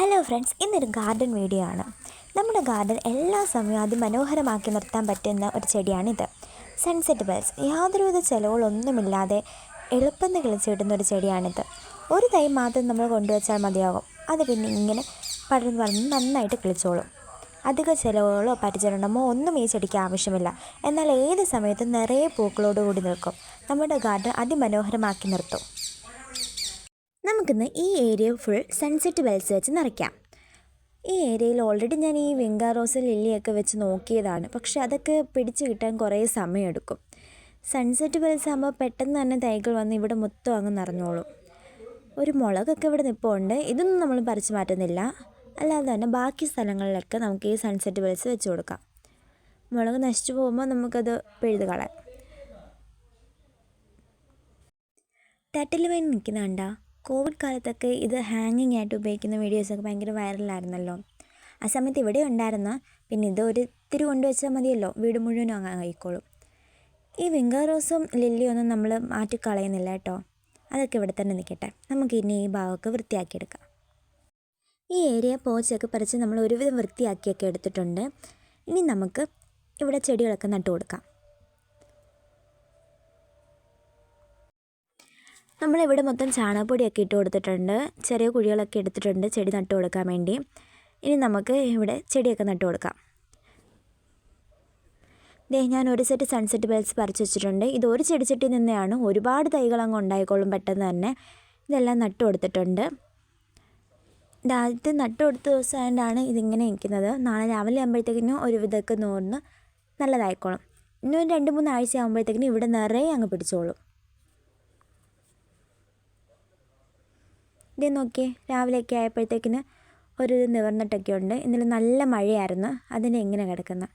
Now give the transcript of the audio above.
Hello friends ഇന്നൊരു garden video ആണ്. നമ്മുടെ ഗാർഡൻ എല്ലാ സമയവും അതിമനോഹരമാക്കി നിർത്താൻ പറ്റുന്ന ഒരു ചെടിയാണിത്. സൺസെറ്റ് ബൾസ് യാതൊരുവിധ ചിലവുകളൊന്നുമില്ലാതെ എളുപ്പം കിളിച്ച് കിട്ടുന്ന ഒരു ചെടിയാണിത്. ഒരു തൈ മാത്രം നമ്മൾ കൊണ്ടുവച്ചാൽ മതിയാകും. അത് പിന്നെ ഇങ്ങനെ പടർന്ന് പറഞ്ഞ് നന്നായിട്ട് കിളിച്ചോളും. അധിക ചിലവുകളോ പരിചരണമോ ഒന്നും ഈ ചെടിക്ക് ആവശ്യമില്ല. എന്നാൽ ഏത് സമയത്തും നിറയെ പൂക്കളോടുകൂടി നിൽക്കും. നമ്മുടെ ഗാർഡൻ അതിമനോഹരമാക്കി നിർത്തും. നമുക്കിന്ന് ഈ ഏരിയ ഫുൾ സൺസെറ്റ് ബെൽസ് വെച്ച് നിറയ്ക്കാം. ഈ ഏരിയയിൽ ഓൾറെഡി ഞാൻ ഈ വെങ്കാ റോസ് ലില്ലിയൊക്കെ വെച്ച് നോക്കിയതാണ്. പക്ഷേ അതൊക്കെ പിടിച്ചു കിട്ടാൻ കുറേ സമയമെടുക്കും. സൺസെറ്റ് ബെൽസ് ആകുമ്പോൾ പെട്ടെന്ന് തന്നെ തൈകൾ വന്ന് ഇവിടെ മൊത്തം അങ്ങ് നിറഞ്ഞോളും. ഒരു മുളകൊക്കെ ഇവിടെ നിൽപ്പുണ്ട് ഇതൊന്നും നമ്മൾ പറിച്ചു മാറ്റുന്നില്ല. അല്ലാതെ തന്നെ ബാക്കി സ്ഥലങ്ങളിലൊക്കെ നമുക്ക് ഈ സൺസെറ്റ് ബെൽസ് വെച്ച് കൊടുക്കാം. മുളക് നശിച്ചു പോകുമ്പോൾ നമുക്കത് പിഴുത് കളയാം. തട്ടിൽ വൈൻ നിൽക്കുന്ന കണ്ടാ കോവിഡ് കാലത്തൊക്കെ ഇത് ഹാങ്ങിങ് ആയിട്ട് ഉപയോഗിക്കുന്ന വീഡിയോസൊക്കെ ഭയങ്കര വൈറലായിരുന്നല്ലോ ആ സമയത്ത് ഇവിടെ ഉണ്ടായിരുന്ന പിന്നെ ഇത് ഒരിത്തിരി കൊണ്ടുവച്ചാൽ മതിയല്ലോ വീട് മുഴുവനും അങ്ങ് ആയിക്കോളും. ഈ ലില്ലിയും ഒന്നും നമ്മൾ മാറ്റിക്കളയുന്നില്ല കേട്ടോ. അതൊക്കെ ഇവിടെ തന്നെ നിൽക്കട്ടെ നമുക്ക് ഇനി ഈ ഭാഗമൊക്കെ വൃത്തിയാക്കിയെടുക്കാം. ഈ ഏരിയ പോച്ചൊക്കെ പറിച്ച് നമ്മൾ ഒരുവിധം വൃത്തിയാക്കിയൊക്കെ എടുത്തിട്ടുണ്ട്. ഇനി നമുക്ക് ഇവിടെ ചെടികളൊക്കെ നട്ടു കൊടുക്കാം നമ്മളിവിടെ മൊത്തം ചാണകപ്പൊടിയൊക്കെ ഇട്ട് കൊടുത്തിട്ടുണ്ട്. ചെറിയ കുഴികളൊക്കെ എടുത്തിട്ടുണ്ട് ചെടി നട്ടു കൊടുക്കാൻ വേണ്ടി. ഇനി നമുക്ക് ഇവിടെ ചെടിയൊക്കെ നട്ടു കൊടുക്കാം. ദേ ഞാൻ ഒരു സെറ്റ് സൺസെറ്റ് ബെൽസ് പറിച്ചു വെച്ചിട്ടുണ്ട്. ഇത് ഒരു ചെടിച്ചട്ടി നിന്നെയാണ് ഒരുപാട് തൈകൾ അങ്ങ് ഉണ്ടായിക്കോളും പെട്ടെന്ന് തന്നെ. ഇതെല്ലാം നട്ടു കൊടുത്തിട്ടുണ്ട്. ഇത് ആദ്യത്തെ നട്ടു കൊടുത്ത ദിവസമായിട്ടാണ് ഇതിങ്ങനെ നിൽക്കുന്നത്. നാളെ രാവിലെ ആകുമ്പോഴത്തേക്കിനും ഒരു വിധമൊക്കെ നൂറിന് നല്ലതായിക്കോളും. ഇനി ഒരു രണ്ട് മൂന്ന് ആഴ്ച ആകുമ്പോഴത്തേക്കിനും ഇവിടെ നിറയെ അങ്ങ് പിടിച്ചോളും. ഇതേ നോക്കിയേ രാവിലെയൊക്കെ ആയപ്പോഴത്തേക്കിന് ഒരു നിവർന്നിട്ടൊക്കെ ഉണ്ട് ഇന്നലെ നല്ല മഴയായിരുന്നു. അതിനെ എങ്ങനെ കിടക്കുന്നത്